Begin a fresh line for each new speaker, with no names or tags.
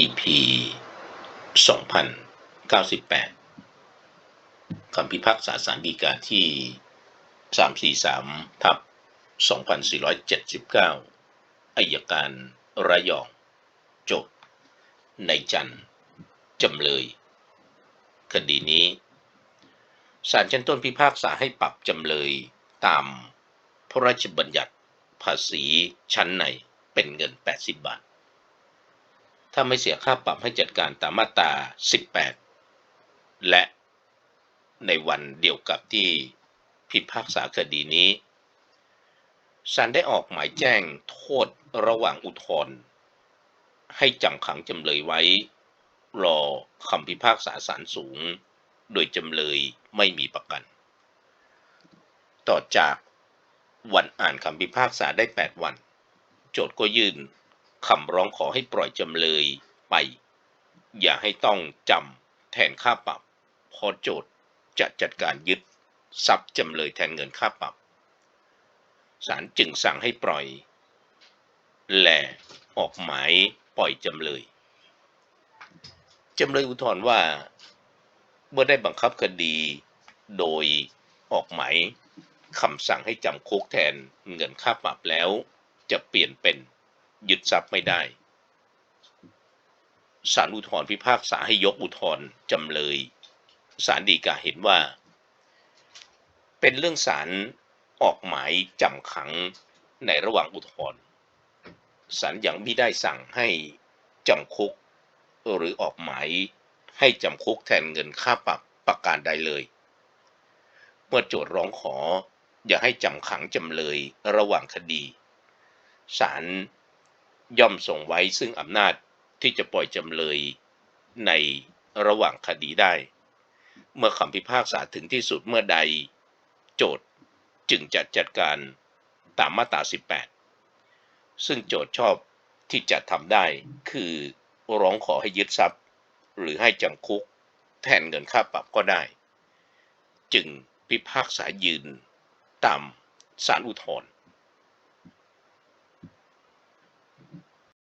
EP 2098 คำพิพากษาสารดีกาที่ 343 ทับ 2479 อายการระยองจทย์ในจันจำเลย คดีนี้ศาลชั้นต้นพิพากษาให้ปรับจำเลยตามพระราชบัญญัติภาษีชั้นในเป็นเงิน 80 บาท ถ้าไม่เสียค่าปรับให้จัดการตามมาตรา 18 และในวันเดียวกับที่พิพากษาคดีนี้ศาลได้ออกหมายแจ้งโทษระหว่างอุทธรณ์ให้จำขังจำเลยไว้ รอคำพิพากษาศาลสูง โดยจำเลยไม่มีประกัน ต่อจากวันอ่านคำพิพากษาได้ 8 วัน โจทก์ก็ยื่น คำร้องขอให้ปล่อยจำเลยไป อย่าให้ต้องจำแทนค่าปรับพอโจทก์จะจัดการยึดทรัพย์จำเลยแทนเงินค่าปรับศาลจึงสั่งให้ปล่อย และออกหมายปล่อยจำเลย จำเลยอุทธรณ์ว่า เมื่อได้บังคับคดี โดยออกหมายคำสั่งให้จำคุกแทนเงินค่าปรับแล้ว จะเปลี่ยนเป็น ทรัพย์ไม่ได้ศาลอุทธรณ์พิพากษาให้ยกอุทธรณ์จำเลยศาลฎีกาเห็นว่า เป็นเรื่องศาลออกหมายจำขังในระหว่างอุทธรณ์ศาลยังไม่ได้สั่งให้จำคุก หรือออกหมายให้จำคุกแทนเงินค่าปรับประการใดเลย เมื่อโจทย์ร้องขออย่าให้จำขังจำเลยระหว่างคดีศาล ย่อมส่งไว้ซึ่งอำนาจที่จะปล่อยจำเลยในระหว่างคดีได้ เมื่อคำพิพากษาถึงที่สุดเมื่อใด โจทย์จึงจะจัดการตามมาตรา 18 ซึ่งโจทย์ชอบที่จะทำได้คือร้องขอให้ยึดทรัพย์ หรือให้จำคุกแทนเงินค่าปรับก็ได้ จึงพิพากษายืนตามสารอุทธรณ์